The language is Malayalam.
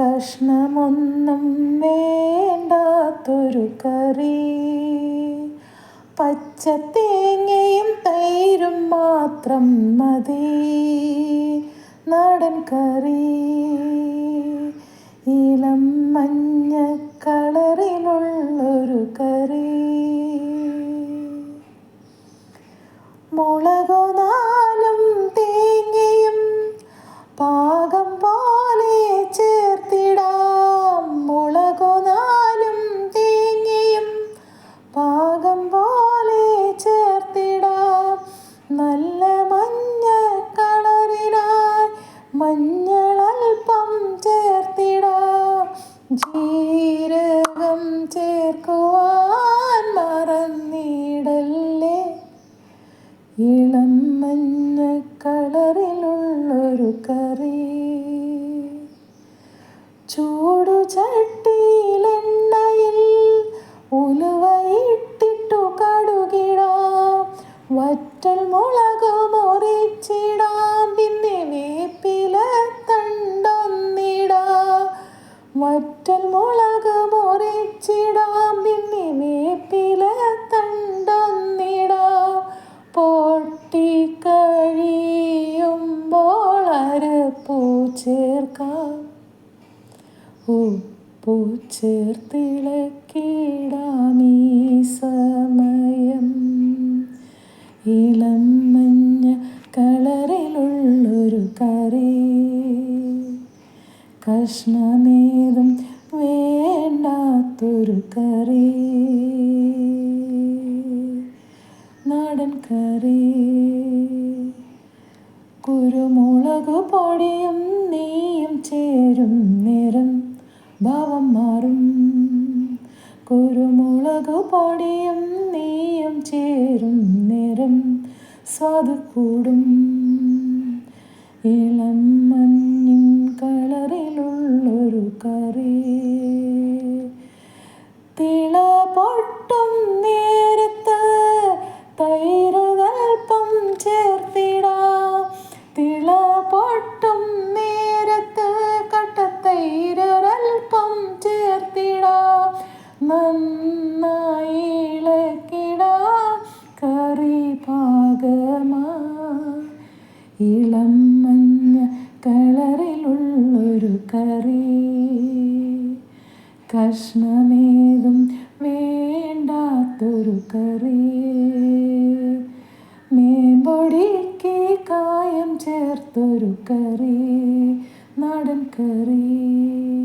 കഷ്ണമൊന്നും വേണ്ടാത്തൊരു കറി. പച്ചത്തേങ്ങയും തൈരും മാത്രം മതി നാടൻ കറി. ഇളം മഞ്ഞ കളറിലുള്ളൊരു കറി. മുളകുനാ ജീരകം ചേർക്കുവാൻ മറന്നിടല്ലേ? ഇളം മഞ്ഞ കളറിലുള്ളൊരു കറി. ചൂടു ചട്ടിയിലെണ്ണയിൽ ഉലുവയിട്ടിട്ടു കടുകിടാം. വറ്റൽ മുളക് മുറിച്ചിടാം. വറ്റൽ മുളക് മുറിച്ചിടാം. പിന്നെ വേപ്പില തണ്ടൊന്നിടാം. പൊട്ടിക്കഴിയുമ്പോൾ അരപ്പൂ ചേർക്കാം. ഉപ്പു ചേർത്തിളക്കിടാം. കഷ്ണമേതും വേണ്ടാത്തൊരു കറി. നാടൻ കറി. കുരുമുളക് പൊടിയും നെയ്യും ചേരും നിറം ഭാവം മാറും. കുരുമുളക് പൊടിയും നെയ്യും ചേരും നിറം സ്വാദ് കൂടും. ഇളം മഞ്ഞിൻ കളറിലുള്ളൊരു കറി തിള പൊട്ടും നേരത്ത് തൈരുകൽപ്പം ചേർത്തിടാം. തിള പൊട്ടും നേരത്ത് കട്ടത്തൈരൽപ്പം ചേർത്തിടാം. നന്നായി ഇളക്കിടാം കറി പാകമാ. ഇളം മഞ്ഞ കളറിലുള്ളൊരു കറി. കഷ്ണമേതും വേണ്ടാത്തൊരു കറി. മേമ്പൊടിക്ക് കായം ചേർത്തൊരു കറി നാടൻ കറി.